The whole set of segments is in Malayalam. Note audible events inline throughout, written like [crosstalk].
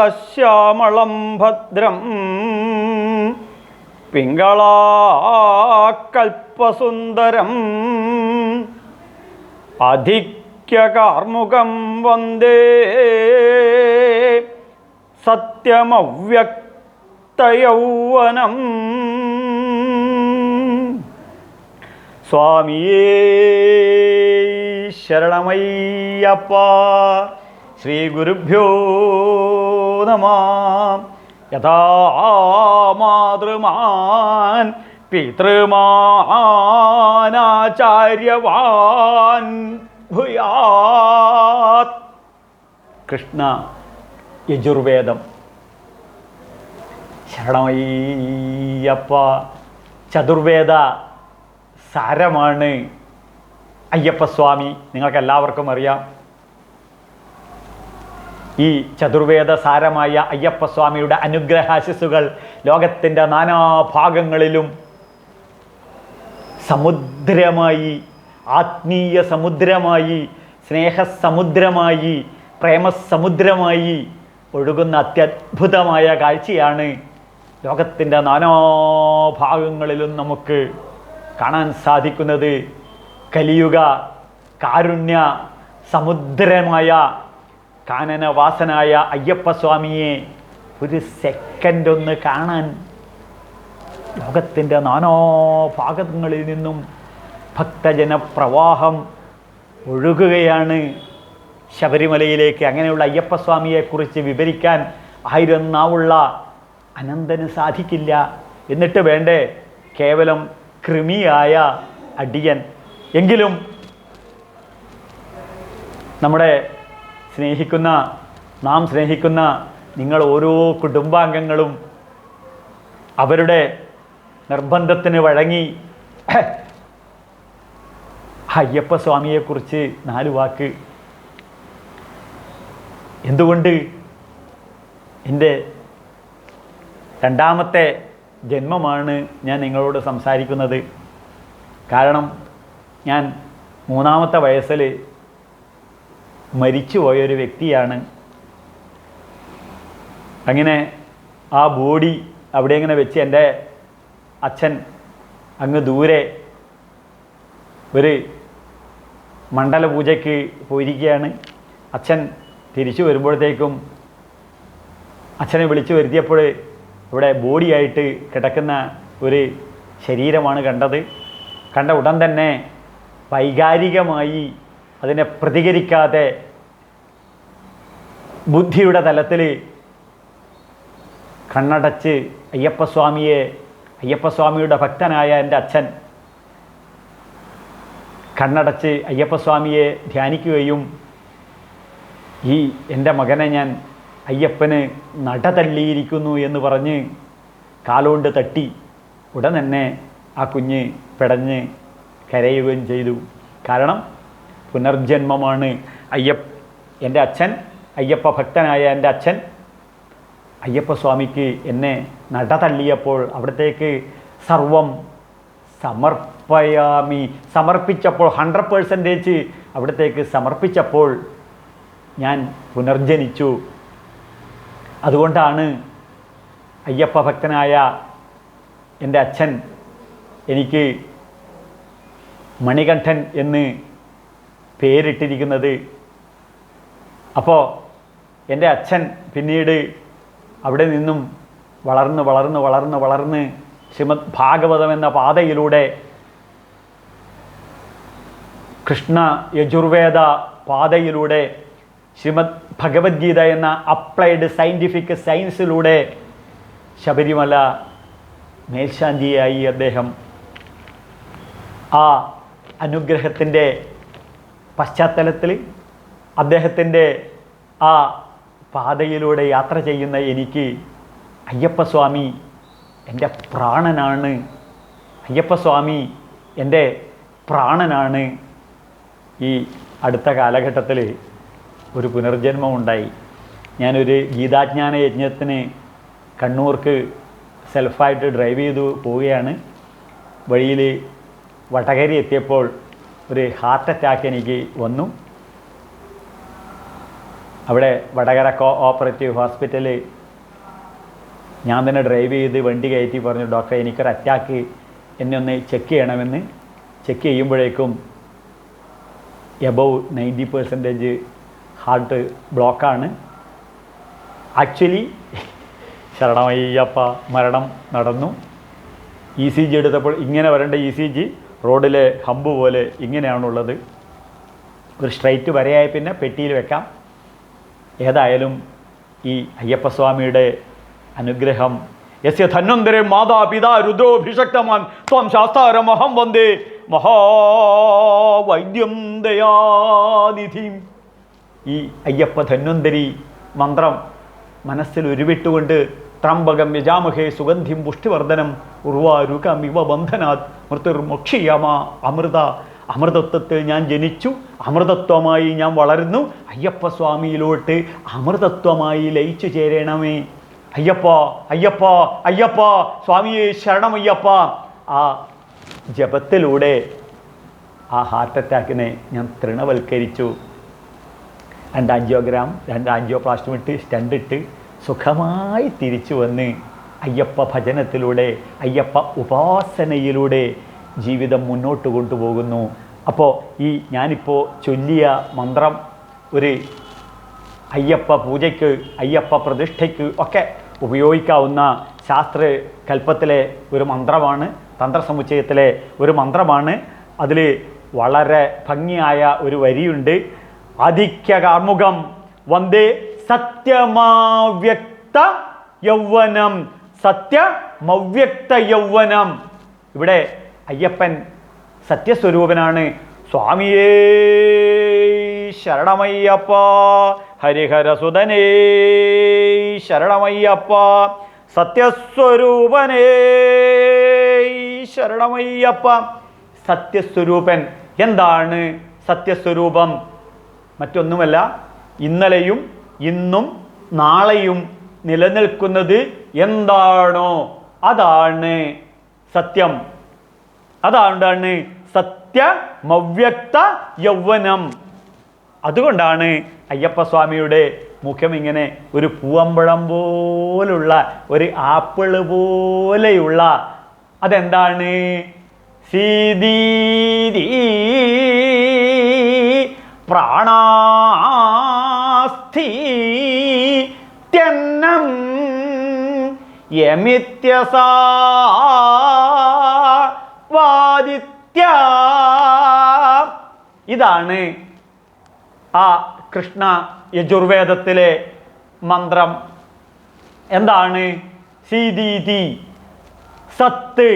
തമാലശ്യാമളം ഭദ്രം. പിങ്കളാകൽപ്പസുന്ദരം അധിക്യകാർമുകം വന്ദേ. സത്യമവ്യക്തയൗവനം സ്വാമിയേ ശരണമയ്യപ്പ ശ്രീ ഗുരുഭ്യോ നമ. യഥാ മാതൃമാൻ പിതൃമാനാചാര്യവാൻ. ഭൂയാത്. കൃഷ്ണ യജുർവേദം. ശരണമയ്യപ്പ ചതുർവേദ സാരമാണ് അയ്യപ്പസ്വാമി. നിങ്ങൾക്ക് എല്ലാവർക്കും അറിയാം. ഈ ചതുർവേദ സാരമായ അയ്യപ്പസ്വാമിയുടെ അനുഗ്രഹാശിസുകൾ ലോകത്തിന്റെ നാനാഭാഗങ്ങളിലും സമുദ്രമായി ആത്മീയ സമുദ്രമായി സ്നേഹസമുദ്രമായി പ്രേമസമുദ്രമായി ഒഴുകുന്ന അത്യത്ഭുതമായ കാഴ്ചയാണ് ലോകത്തിന്റെ നാനാഭാഗങ്ങളിലും നമുക്ക് കാണാൻ സാധിക്കുന്നത് കലിയുഗ കാരുണ്യ സമുദ്രമായ കാനനവാസനായ അയ്യപ്പസ്വാമിയെ ഒരു സെക്കൻഡ് ഒന്ന് കാണാൻ ലോകത്തിന്റെ നാനാഭാഗങ്ങളിൽ നിന്നും ഭക്തജന പ്രവാഹം ഒഴുകുകയാണ്. ശബരിമലയിലേക്ക് അങ്ങനെയുള്ള അയ്യപ്പസ്വാമിയെക്കുറിച്ച് വിവരിക്കാൻ ആയിരം അനന്തന് സാധിക്കില്ല. എന്നിട്ട് വേണ്ടേ? കേവലം കൃമിയായ അടിയൻ. എങ്കിലും നമ്മുടെ സ്നേഹിക്കുന്ന നാം സ്നേഹിക്കുന്ന നിങ്ങൾ ഓരോ കുടുംബാംഗങ്ങളും അവരുടെ നിർബന്ധത്തിന് വഴങ്ങി [clears throat] അയ്യപ്പ സ്വാമിയെക്കുറിച്ച് നാല് വാക്ക്. എന്തുകൊണ്ട് എന്റെ രണ്ടാമത്തെ ജന്മമാണ് ഞാൻ നിങ്ങളോട് സംസാരിക്കുന്നത്. കാരണം ഞാൻ മൂന്നാമത്തെ വയസ്സിൽ മരിച്ചുപോയൊരു വ്യക്തിയാണ്. അങ്ങനെ ആ ബോഡി അവിടെ ഇങ്ങനെ വെച്ച് എന്റെ അച്ഛൻ അങ്ങ് ദൂരെ ഒരു മണ്ഡല പൂജയ്ക്ക് പോയിരിക്കുകയാണ്. അച്ഛൻ തിരിച്ചു വരുമ്പോഴത്തേക്കും അച്ഛനെ വിളിച്ചു വരുത്തിയപ്പോൾ ഇവിടെ ബോഡിയായിട്ട് കിടക്കുന്ന ഒരു ശരീരമാണ് കണ്ടത്. കണ്ട ഉടൻ തന്നെ വൈകാരികമായി അതിനെ പ്രതികരിക്കാതെ ബുദ്ധിയുടെ തലത്തിൽ കണ്ണടച്ച് അയ്യപ്പസ്വാമിയെ അയ്യപ്പസ്വാമിയുടെ ഭക്തനായ എന്റെ അച്ഛൻ കണ്ണടച്ച് അയ്യപ്പസ്വാമിയെ ധ്യാനിക്കുകയും ഈ എന്റെ മകനെ ഞാൻ അയ്യപ്പന് നട തള്ളിയിരിക്കുന്നു എന്ന് പറഞ്ഞ് കാലോണ്ട് തട്ടി ഉടൻ തന്നെ ആ കുഞ്ഞ് പിടഞ്ഞ് കരയുകയും ചെയ്തു. കാരണം പുനർജന്മമാണ് അയ്യപ്പ എന്റെ അച്ഛൻ അയ്യപ്പ ഭക്തനായ എന്റെ അച്ഛൻ. അയ്യപ്പസ്വാമിക്ക് എന്നെ നട തള്ളിയപ്പോൾ അവിടത്തേക്ക് സർവം സമർപ്പയാമി. സമർപ്പിച്ചപ്പോൾ ഹൺഡ്രഡ് പേഴ്സന്റേജ് അവിടത്തേക്ക് സമർപ്പിച്ചപ്പോൾ ഞാൻ പുനർജനിച്ചു. അതുകൊണ്ടാണ് അയ്യപ്പ ഭക്തനായ എന്റെ അച്ഛൻ എനിക്ക് മണികണ്ഠൻ എന്ന് പേരിട്ടിരിക്കുന്നത്. അപ്പോൾ എന്റെ അച്ഛൻ പിന്നീട് അവിടെ നിന്നും വളർന്ന് വളർന്ന് വളർന്ന് വളർന്ന് ശ്രീമദ് ഭാഗവതം എന്ന പാതയിലൂടെ കൃഷ്ണ യജുർവേദ പാതയിലൂടെ ശ്രീമദ് ഭഗവത്ഗീത എന്ന അപ്ലൈഡ് സയന്റിഫിക് സയൻസിലൂടെ ശബരിമല മേൽശാന്തിയായി അദ്ദേഹം ആ അനുഗ്രഹത്തിന്റെ പശ്ചാത്തലത്തിൽ അദ്ദേഹത്തിന്റെ ആ പാതയിലൂടെ യാത്ര ചെയ്യുന്ന എനിക്ക് അയ്യപ്പസ്വാമി എന്റെ പ്രാണനാണ്. അയ്യപ്പസ്വാമി എന്റെ പ്രാണനാണ്. ഈ അടുത്ത കാലഘട്ടത്തിൽ ഒരു പുനർജന്മം ഉണ്ടായി. ഞാനൊരു ഗീതാജ്ഞാന യജ്ഞത്തിന് കണ്ണൂർക്ക് സെൽഫായിട്ട് ഡ്രൈവ് ചെയ്തു പോവുകയാണ്. വഴിയിൽ വടകരി എത്തിയപ്പോൾ ഒരു ഹാർട്ട് അറ്റാക്ക് എനിക്ക് വന്നു. അവിടെ വടകര കോ ഓപ്പറേറ്റീവ് ഹോസ്പിറ്റലിൽ ഞാൻ തന്നെ ഡ്രൈവ് ചെയ്ത് വണ്ടി കയറ്റി പറഞ്ഞു ഡോക്ടറെ എനിക്കൊരു അറ്റാക്ക് എന്നെ ഒന്ന് ചെക്ക് ചെയ്യണമെന്ന്. ചെക്ക് ചെയ്യുമ്പോഴേക്കും എബവ് നയന്റി പെർസെന്റേജ് ഹാർട്ട് ബ്ലോക്കാണ്. ആക്ച്വലി ശരണമയ്യപ്പ മരണം നടന്നു. ഇ സി ജി എടുത്തപ്പോൾ ഇങ്ങനെ വരേണ്ട ഇ സി ജി റോഡിലെ ഹമ്പ് പോലെ ഇങ്ങനെയാണുള്ളത്. ഒരു സ്ട്രൈറ്റ് വരയായ പിന്നെ പെട്ടിയിൽ വെക്കാം. ഏതായാലും ഈ അയ്യപ്പസ്വാമിയുടെ അനുഗ്രഹം. യസ്യ ധന്വന്തരേ മാതാപിതാ രുദ്രോഭിഷക്തമാൻ. ത്വം ശാസ്താരമഹം വന്ദേ. മഹാവൈദ്യം ദയാനിധിം. ഈ അയ്യപ്പ ധന്വന്തരി മന്ത്രം മനസ്സിൽ ഉരുവിട്ടുകൊണ്ട് ത്രംബകം യജാമഹേ സുഗന്ധിം പുഷ്ടിവർദ്ധനം ഉർവാരുകമിവ ബന്ധനാത് മൃത്യുർമുക്ഷിയമ അമൃത അമൃതത്വത്തിൽ ഞാൻ ജനിച്ചു അമൃതത്വമായി ഞാൻ വളരുന്നു അയ്യപ്പ സ്വാമിയിലോട്ട് അമൃതത്വമായി ലയിച്ചു ചേരണമേ. അയ്യപ്പ അയ്യപ്പ അയ്യപ്പ സ്വാമിയെ ശരണമയ്യപ്പ. ആ ജപത്തിലൂടെ ആ ഹാർട്ട് അറ്റാക്കിനെ ഞാൻ തൃണവൽക്കരിച്ചു. രണ്ട് ആൻജിയോഗ്രാം രണ്ട് ആൻജിയോപ്ലാസ്റ്റും ഇട്ട് സ്റ്റണ്ടിട്ട് സുഖമായി തിരിച്ചു വന്ന് അയ്യപ്പ ഭജനത്തിലൂടെ അയ്യപ്പ ഉപാസനയിലൂടെ ജീവിതം മുന്നോട്ട് കൊണ്ടുപോകുന്നു. അപ്പോൾ ഈ ഞാനിപ്പോൾ ചൊല്ലിയ മന്ത്രം ഒരു അയ്യപ്പ പൂജയ്ക്ക് അയ്യപ്പ പ്രതിഷ്ഠയ്ക്ക് ഒക്കെ ഉപയോഗിക്കാവുന്ന ശാസ്ത്ര കൽപ്പത്തിലെ ഒരു മന്ത്രമാണ് തന്ത്രസമുച്ചയത്തിലെ ഒരു മന്ത്രമാണ്. അതിൽ വളരെ ഭംഗിയായ ഒരു വരിയുണ്ട്. ആദിക്യ കാർമുകം വന്ദേ സത്യമാവ്യക്ത യൗവനം. സത്യമവ്യക്ത യൗവനം ഇവിടെ അയ്യപ്പൻ സത്യസ്വരൂപനാണ്. സ്വാമിയേ ശരണമയ്യപ്പ. ഹരിഹരസുതനേ ശരണമയ്യപ്പ. സത്യസ്വരൂപനേ ശരണമയ്യപ്പ. സത്യസ്വരൂപൻ. എന്താണ് സത്യസ്വരൂപം? മറ്റൊന്നുമല്ല ഇന്നലെയും ഇന്നും നാളെയും നിലനിൽക്കുന്നത് എന്താണോ അതാണ് സത്യം. അതാണ് സത്യമവ്യക്ത യൗവനം അതുകൊണ്ടാണ് അയ്യപ്പസ്വാമിയുടെ മുഖം ഇങ്ങനെ ഒരു പൂവമ്പഴം പോലുള്ള ഒരു ആപ്പിൾ പോലെയുള്ള അതെന്താണ്? സീതീതി പ്രാണാസ്ഥി ത്യന്നം യമിത്യസാ വാദിത്യ. ഇതാണ് ആ കൃഷ്ണ യജുർവേദത്തിലെ മന്ത്രം. എന്താണ്? സീതീതി സത്ത്.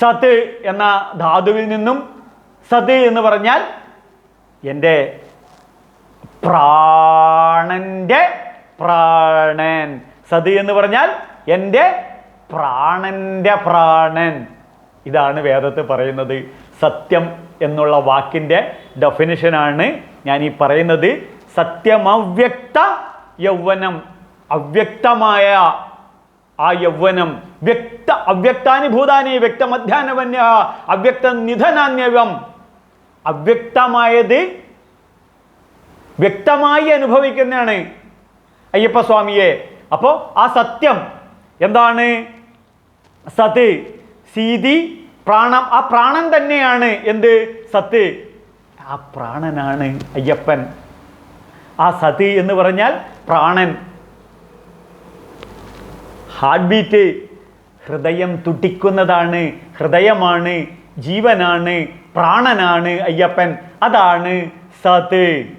സത്ത് എന്ന ധാതുവിൽ നിന്നും സത് എന്ന് പറഞ്ഞാൽ എന്റെ പ്രാണന്റെ പ്രാണൻ. സതി എന്ന് പറഞ്ഞാൽ എന്റെ പ്രാണന്റെ പ്രാണൻ. ഇതാണ് വേദത്തിൽ പറയുന്നത്. സത്യം എന്നുള്ള വാക്കിന്റെ ഡെഫിനിഷനാണ് ഞാൻ ഈ പറയുന്നത്. സത്യമവ്യക്ത യൗവനം. അവ്യക്തമായ ആ യൗവനം. വ്യക്ത അവ്യക്താനുഭൂതാനി വ്യക്തമധ്യാനവന്യ അവ്യക്ത നിധനാന്യവം അവ്യക്തമായത് വ്യക്തമായി അനുഭവിക്കുന്നതാണ് അയ്യപ്പസ്വാമിയെ അപ്പോൾ ആ സത്യം എന്താണ്? സത് സീതി പ്രാണം ആ പ്രാണൻ തന്നെയാണ് എന്ത്? സത്ത്. ആ പ്രാണനാണ് അയ്യപ്പൻ. ആ സത് എന്ന് പറഞ്ഞാൽ പ്രാണൻ. ഹാർട്ട് ബീറ്റ് ഹൃദയം തുടിക്കുന്നതാണ് ഹൃദയമാണ് ജീവനാണ്. പ്രാണനാണ് അയ്യപ്പൻ. അതാണ് സത്.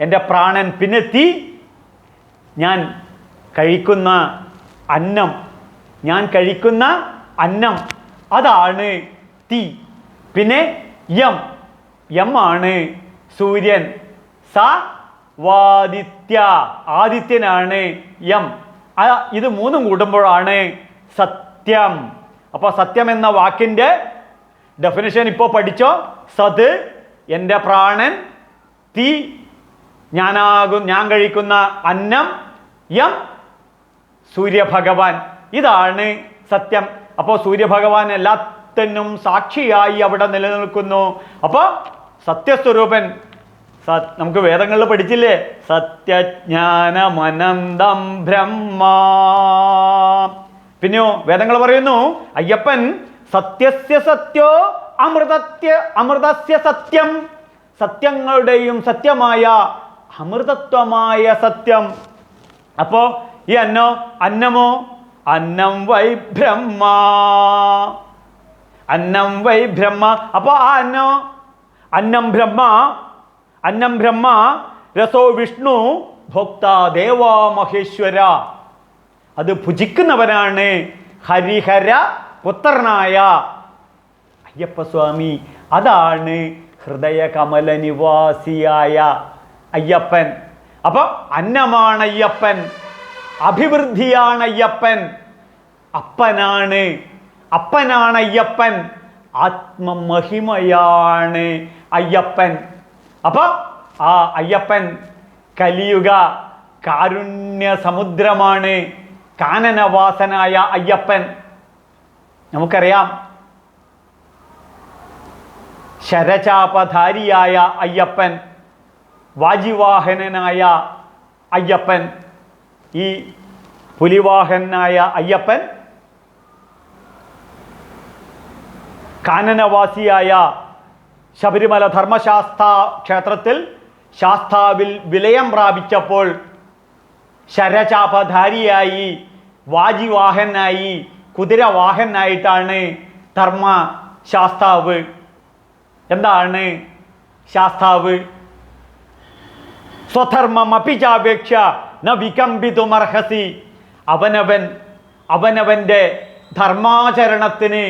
എന്റെ പ്രാണൻ പിന്നെത്തി. ഞാൻ കഴിക്കുന്ന അന്നം. ഞാൻ കഴിക്കുന്ന അന്നം. അതാണ് തീ. പിന്നെ യം. യം ആണ് സൂര്യൻ. സ വാദിത്യ. ആദിത്യനാണ് യം. ഇത് മൂന്നും കൂടുമ്പോഴാണ് സത്യം. അപ്പോൾ സത്യം എന്ന വാക്കിന്റെ ഡെഫിനിഷൻ ഇപ്പോൾ പഠിച്ചോ? സത് എന്റെ പ്രാണൻ തീ ഞാനാകും ഞാൻ കഴിക്കുന്ന അന്നം യം സൂര്യഭഗവാൻ. ഇതാണ് സത്യം. അപ്പോൾ സൂര്യഭഗവാൻ എല്ലാത്തിനും സാക്ഷിയായി അവിടെ നിലനിൽക്കുന്നു. അപ്പോൾ സത്യസ്വരൂപൻ സത് നമുക്ക് വേദങ്ങളിൽ പഠിച്ചില്ലേ? സത്യജ്ഞാനമനന്തം ബ്രഹ്മ. പിന്നെയോ വേദങ്ങൾ പറയുന്നു അയ്യപ്പൻ സത്യസ്യ സത്യോ അമൃതത്യ അമൃതസ്യ സത്യം. സത്യങ്ങളുടെയും സത്യമായ അമൃതത്വമായ സത്യം. അപ്പോ ഈ അന്നോ അന്നമോ? അന്നം വൈ ബ്രഹ്മ. അന്നം വൈ ബ്രഹ്മ. അപ്പോൾ ആ അന്നോ? അന്നം ബ്രഹ്മ. അന്നം ബ്രഹ്മ. രസോ വിഷ്ണു. ഭോക്ത ദേവാ മഹേശ്വര. അത് ഭുജിക്കുന്നവനാണ് ഹരിഹര പുത്രനായ അയ്യപ്പസ്വാമി. അതാണ് ഹൃദയകമല നിവാസിയായ അയ്യപ്പൻ. അപ്പോൾ അന്നമാണ് അയ്യപ്പൻ അഭിവൃദ്ധിയാണ് അയ്യപ്പൻ അപ്പനാണ്. അപ്പനാണ് അയ്യപ്പൻ ആത്മമഹിമയാണ് അയ്യപ്പൻ. അപ്പോൾ ആ അയ്യപ്പൻ കലിയുക കാരുണ്യ സമുദ്രമാണ് കാനനവാസനായ അയ്യപ്പൻ. നമുക്കറിയാം. ശരചാപധാരിയായ അയ്യപ്പൻ വാജിവാഹനനായ അയ്യപ്പൻ ഈ പുലിവാഹനായ അയ്യപ്പൻ കാനനവാസിയായ ശബരിമല ധർമ്മശാസ്ത്ര ക്ഷേത്രത്തിൽ ശാസ്താവിൽ വിലയം പ്രാപിച്ചപ്പോൾ ശരചാപധാരിയായി വാജിവാഹനായി കുതിരവാഹനായിട്ടാണ് ധർമ്മ ശാസ്താവ് എന്താണ് ശാസ്താവ്? സ്വധർമ്മം അഭിജാപേക്ഷ ന വികമ്പിതുമർഹസി. അവനവൻ അവനവന്റെ ധർമാചരണത്തിന്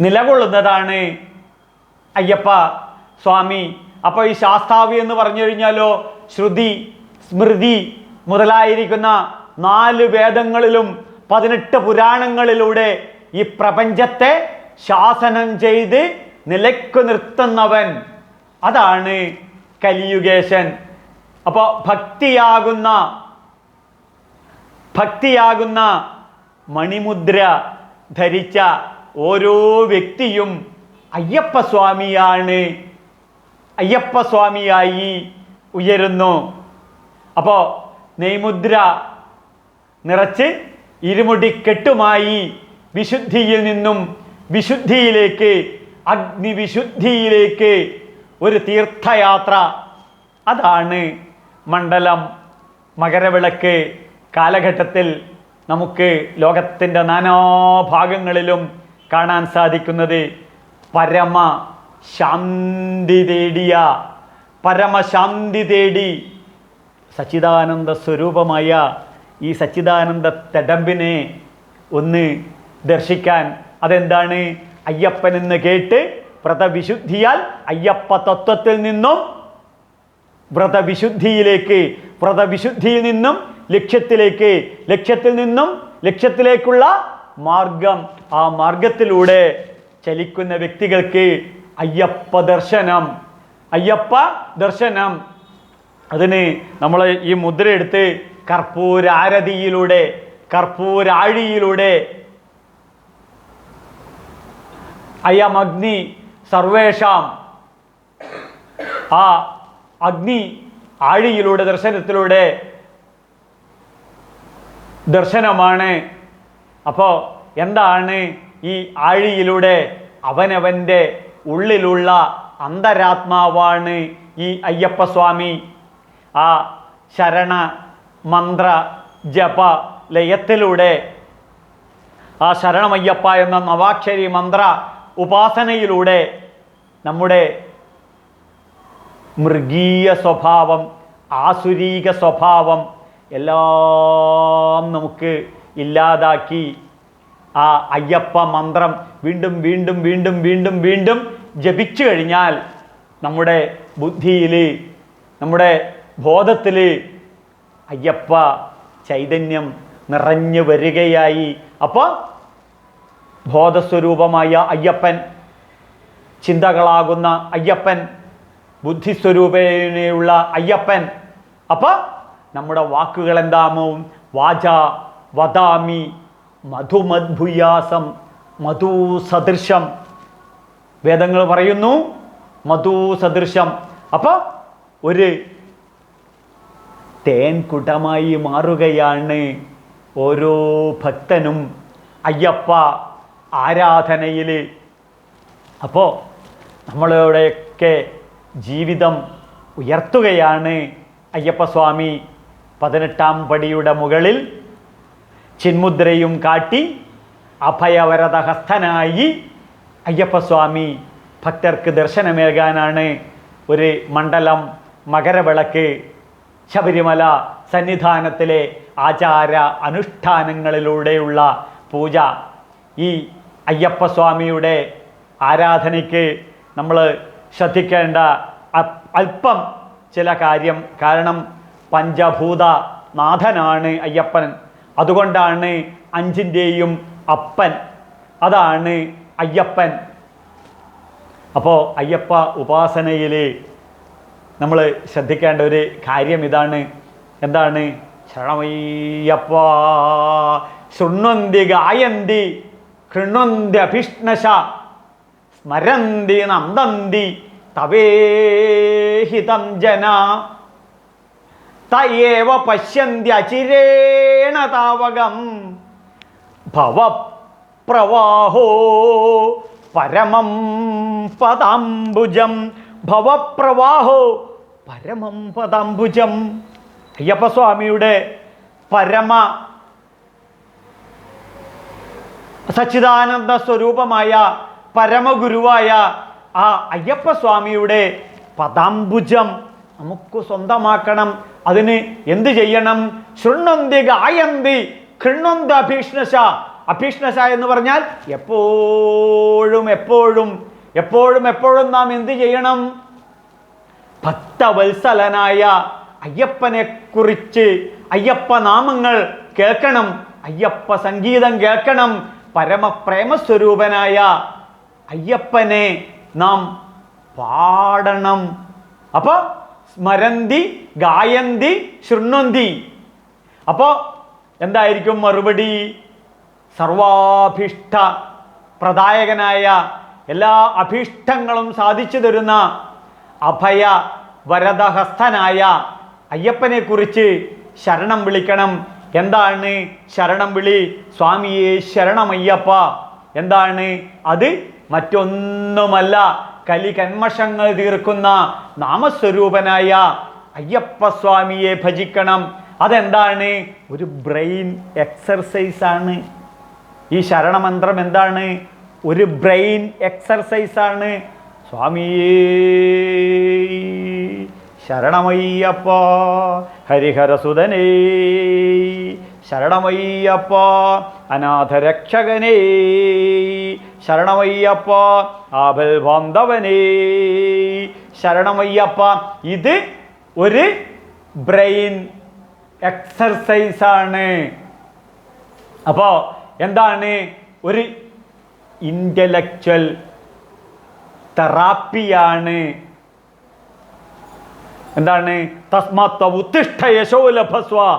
നിലകൊള്ളുന്നതാണ് അയ്യപ്പ സ്വാമി. അപ്പോൾ ഈ ശാസ്താവ് എന്ന് പറഞ്ഞു കഴിഞ്ഞാലോ ശ്രുതി സ്മൃതി മുതലായിരിക്കുന്ന നാല് വേദങ്ങളിലും പതിനെട്ട് പുരാണങ്ങളിലൂടെ ഈ പ്രപഞ്ചത്തെ ശാസനം ചെയ്ത് നിലക്കു നിർത്തുന്നവൻ അതാണ് കലിയുഗേശൻ. അപ്പോൾ ഭക്തിയാകുന്ന ഭക്തിയാകുന്ന മണിമുദ്ര ധരിച്ച ഓരോ വ്യക്തിയും അയ്യപ്പസ്വാമിയാണ്. അയ്യപ്പസ്വാമിയായി ഉയരുന്നു. അപ്പോൾ നെയ്മുദ്ര നിറച്ച് ഇരുമുടിക്കെട്ടുമായി വിശുദ്ധിയിൽ നിന്നും വിശുദ്ധിയിലേക്ക് അഗ്നിവിശുദ്ധിയിലേക്ക് ഒരു തീർത്ഥയാത്ര. അതാണ് മണ്ഡലം. മകരവിളക്ക് കാലഘട്ടത്തിൽ നമുക്ക് ലോകത്തിന്റെ നാനാഭാഗങ്ങളിലും കാണാൻ സാധിക്കുന്നത് പരമ ശാന്തി തേടിയ പരമശാന്തി തേടി സച്ചിദാനന്ദ സ്വരൂപമായ ഈ സച്ചിദാനന്ദ തടമ്പിനെ ഒന്ന് ദർശിക്കാൻ അതെന്താണ്? അയ്യപ്പൻ എന്ന് കേട്ട് വ്രതവിശുദ്ധിയാൽ അയ്യപ്പ തത്വത്തിൽ നിന്നും വ്രതവിശുദ്ധിയിലേക്ക് വ്രതവിശുദ്ധിയിൽ നിന്നും ലക്ഷ്യത്തിലേക്ക് ലക്ഷ്യത്തിൽ നിന്നും ലക്ഷ്യത്തിലേക്കുള്ള മാർഗം ആ മാർഗത്തിലൂടെ ചലിക്കുന്ന വ്യക്തികൾക്ക് അയ്യപ്പ ദർശനം. അയ്യപ്പ ദർശനം. അതിന് നമ്മൾ ഈ മുദ്ര എടുത്ത് കർപ്പൂരാരതിയിലൂടെ കർപ്പൂരാഴിയിലൂടെ അയം അഗ്നി സർവേഷാം. ആ അഗ്നി ആഴിയിലൂടെ ദർശനത്തിലൂടെ ദർശനമാണ്. അപ്പോൾ എന്താണ് ഈ ആഴിയിലൂടെ അവനവന്റെ ഉള്ളിലുള്ള അന്തരാത്മാവാണ് ഈ അയ്യപ്പസ്വാമി. ആ ശരണ മന്ത്ര ജപ ലയത്തിലൂടെ ആ ശരണമയ്യപ്പ എന്ന നവാക്ഷരി മന്ത്ര ഉപാസനയിലൂടെ നമ്മുടെ മൃഗീയ സ്വഭാവം ആസുരീക സ്വഭാവം എല്ലാം നമുക്ക് ഇല്ലാതാക്കി ആ അയ്യപ്പ മന്ത്രം വീണ്ടും വീണ്ടും വീണ്ടും വീണ്ടും വീണ്ടും ജപിച്ചു കഴിഞ്ഞാൽ നമ്മുടെ ബുദ്ധിയിൽ നമ്മുടെ ബോധത്തിൽ അയ്യപ്പ ചൈതന്യം നിറഞ്ഞു വരികയായി. അപ്പോൾ ബോധസ്വരൂപമായ അയ്യപ്പൻ ചിന്തകളാകുന്ന അയ്യപ്പൻ ബുദ്ധിസ്വരൂപേണയുള്ള അയ്യപ്പൻ. അപ്പോൾ നമ്മുടെ വാക്കുകൾ എന്താമോ വാച വദാമി മധുമദ്ഭുയാസം മധു സദൃശം വേദങ്ങൾ പറയുന്നു മധു സദൃശം അപ്പോൾ ഒരു തേൻകുടമായി മാറുകയാണ്. ഓരോ ഭക്തനും അയ്യപ്പ ആരാധനയിൽ അപ്പോൾ നമ്മളുടെയൊക്കെ ജീവിതം ഉയർത്തുകയാണ് അയ്യപ്പസ്വാമി പതിനെട്ടാം പടിയുടെ മുകളിൽ. ചിന്മുദ്രയും കാട്ടി അഭയവരതഹസ്തനായി അയ്യപ്പസ്വാമി ഭക്തർക്ക് ദർശനമേകാനാണ് ഒരു മണ്ഡലം മകരവിളക്ക് ശബരിമല സന്നിധാനത്തിലെ ആചാര അനുഷ്ഠാനങ്ങളിലൂടെയുള്ള പൂജ. ഈ അയ്യപ്പസ്വാമിയുടെ ആരാധനയ്ക്ക് നമ്മൾ ശ്രദ്ധിക്കേണ്ട അല്പം ചില കാര്യം. കാരണം പഞ്ചഭൂത നാഥനാണ് അയ്യപ്പൻ. അതുകൊണ്ടാണ് അഞ്ചിന്റെയും അപ്പൻ. അതാണ് അയ്യപ്പൻ. അപ്പോൾ അയ്യപ്പ ഉപാസനയിൽ നമ്മൾ ശ്രദ്ധിക്കേണ്ട ഒരു കാര്യം ഇതാണ്. എന്താണ്? ശരണമയ്യപ്പ ശൃണ്വന്തി ഗായന്തി കൃണ്വന്തി അഭിഷ്ണശ സ്മരന്തി നന്ദന്തി തവേഹിതം ജന തയേവ പശ്യന്തി അചിരേണ താവകം ഭവപ്രവാഹോ പരമം പദാംബുജം ഭവപ്രവാഹോ പരമം പദാംബുജം അയ്യപ്പസ്വാമിയുടെ പരമ സച്ചിദാനന്ദ സ്വരൂപമായ പരമഗുരുവായ ആ അയ്യപ്പസ്വാമിയുടെ പദാംബുജം നമുക്ക് സ്വന്തമാക്കണം. അതിന് എന്ത് ചെയ്യണം? ശൃണ്ണന്തി ഗായന്തി കൃണ്ണന്ത് അഭീഷ്ണശ. അഭീഷ്ണശ എന്ന് പറഞ്ഞാൽ എപ്പോഴും എപ്പോഴും എപ്പോഴും എപ്പോഴും നാം എന്ത് ചെയ്യണം? ഭക്തവത്സലനായ അയ്യപ്പനെ കുറിച്ച് അയ്യപ്പ നാമങ്ങൾ കേൾക്കണം. അയ്യപ്പ സംഗീതം കേൾക്കണം. പരമപ്രേമസ്വരൂപനായ അയ്യപ്പനെ നാം പാടണം. അപ്പോൾ സ്മരന്തി ഗായന്തി ശൃണ്വന്തി അപ്പോൾ എന്തായിരിക്കും മറുപടി? സർവാഭീഷ്ട പ്രദായകനായ എല്ലാ അഭീഷ്ടങ്ങളും സാധിച്ചു തരുന്ന അഭയ വരദഹസ്തനായ അയ്യപ്പനെ കുറിച്ച് ശരണം വിളിക്കണം. എന്താണ് ശരണം വിളി? സ്വാമിയെ ശരണമയ്യപ്പ. എന്താണ്? അത് മറ്റൊന്നുമല്ല. കലി കന്മഷങ്ങൾ തീർക്കുന്ന നാമസ്വരൂപനായ അയ്യപ്പ അയ്യപ്പസ്വാമിയെ ഭജിക്കണം. അതെന്താണ്? ഒരു ബ്രെയിൻ എക്സർസൈസ് ആണ്. ഈ ശരണമന്ത്രം എന്താണ്? ഒരു ബ്രെയിൻ എക്സർസൈസ് ആണ്. സ്വാമിയേ ശരണമയ്യപ്പ ഹരിഹരസുതനേ ശരണമയ്യപ്പ അനാഥരക്ഷകനേ ശരണമയ്യപ്പ ആഭൽ ബാന്ധവനേ ശരണമയ്യപ്പ ഇത് ഒരു ബ്രെയിൻ എക്സർസൈസാണ് അപ്പോൾ എന്താണ് ഒരു ഇന്റലക്ച്വൽ തെറാപ്പിയാണ്. എന്താണ്? തസ്മാത്ത ഉത്തിഷ്ഠ യശോലഭസ്വ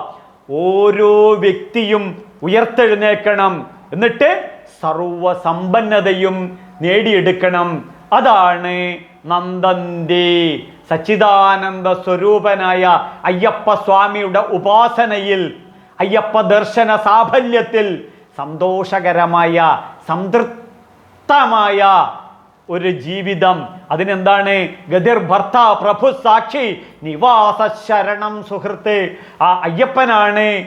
ഓരോ വ്യക്തിയും ഉയർത്തെഴുന്നേക്കണം എന്നിട്ട് സർവസമ്പന്നതയും നേടിയെടുക്കണം. അതാണ് നന്ദന്തി സച്ചിദാനന്ദ സ്വരൂപനായ അയ്യപ്പ സ്വാമിയുടെ ഉപാസനയിൽ അയ്യപ്പ ദർശന സാഫല്യത്തിൽ സന്തോഷകരമായ സംതൃപ്തമായ ഒരു ജീവിതം. അതിനെന്താണ്? ഗതിർ ഭർത്ത പ്രഭു സാക്ഷി. നിവാസ ശരണം സുഹൃത്ത്. ആ അയ്യപ്പനാണ്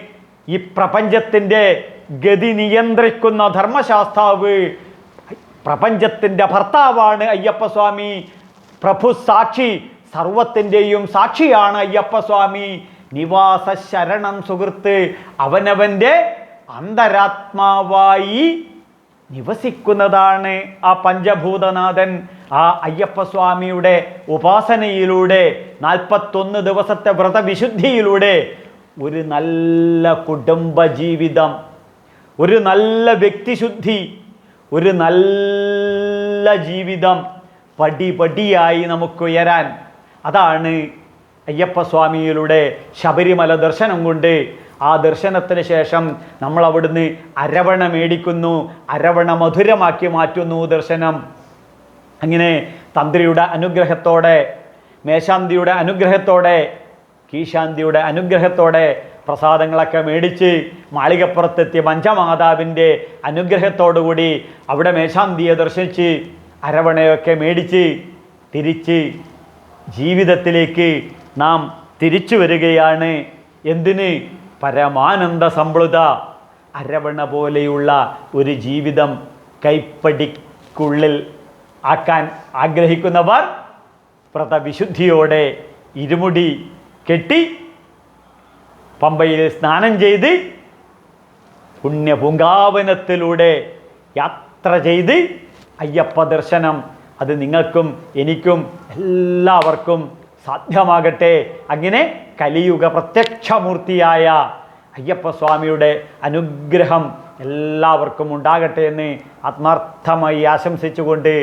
ഈ പ്രപഞ്ചത്തിന്റെ ഗതി നിയന്ത്രിക്കുന്ന ധർമ്മശാസ്താവ്. പ്രപഞ്ചത്തിന്റെ ഭർത്താവാണ് അയ്യപ്പസ്വാമി. പ്രഭു സാക്ഷി സർവത്തിന്റെയും സാക്ഷിയാണ് അയ്യപ്പസ്വാമി. നിവാസ ശരണം സുഹൃത്ത്. അവനവന്റെ അന്തരാത്മാവായി നിവസിക്കുന്നതാണ് ആ പഞ്ചഭൂതനാഥൻ. ആ അയ്യപ്പസ്വാമിയുടെ ഉപാസനയിലൂടെ നാൽപ്പത്തൊന്ന് ദിവസത്തെ വ്രതവിശുദ്ധിയിലൂടെ ഒരു നല്ല കുടുംബജീവിതം ഒരു നല്ല വ്യക്തിശുദ്ധി ഒരു നല്ല ജീവിതം പടിപടിയായി നമുക്ക് ഉയരാൻ അതാണ് അയ്യപ്പസ്വാമിയിലൂടെ ശബരിമല ദർശനം കൊണ്ട് ആ ദർശനത്തിന് ശേഷം നമ്മൾ അവിടുന്ന് അരവണ മേടിക്കുന്നു അരവണ മധുരമാക്കി മാറ്റുന്നു ദർശനം. അങ്ങനെ തന്ത്രിയുടെ അനുഗ്രഹത്തോടെ മേശാന്തിയുടെ അനുഗ്രഹത്തോടെ കീശാന്തിയുടെ അനുഗ്രഹത്തോടെ പ്രസാദങ്ങളൊക്കെ മേടിച്ച് മാളികപ്പുറത്തെത്തിയ പഞ്ചമാതാവിന്റെ അനുഗ്രഹത്തോടുകൂടി അവിടെ മേശാന്തിയെ ദർശിച്ച് അരവണയൊക്കെ മേടിച്ച് തിരിച്ച് ജീവിതത്തിലേക്ക് നാം തിരിച്ചു വരികയാണ്. എന്തിന്? പരമാനന്ദ സമ്പ്ലുത അരവണ പോലെയുള്ള ഒരു ജീവിതം കൈപ്പടിക്കുള്ളിൽ ആക്കാൻ ആഗ്രഹിക്കുന്നവർ വ്രതവിശുദ്ധിയോടെ ഇരുമുടി കെട്ടി പമ്പയിൽ സ്നാനം ചെയ്ത് പുണ്യപൂങ്കാവനത്തിലൂടെ യാത്ര ചെയ്ത് അയ്യപ്പ ദർശനം അത് നിങ്ങൾക്കും എനിക്കും എല്ലാവർക്കും സാധ്യമാകട്ടെ. അങ്ങനെ കലിയുഗ പ്രത്യക്ഷമൂർത്തിയായ അയ്യപ്പസ്വാമിയുടെ അനുഗ്രഹം എല്ലാവർക്കും ഉണ്ടാകട്ടെ എന്ന് ആത്മാർത്ഥമായി ആശംസിച്ചുകൊണ്ട്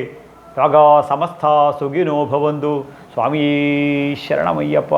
ലോക സമസ്ത സുഖിനോ ഭവന്തു. സ്വാമീ ശരണമയ്യപ്പ.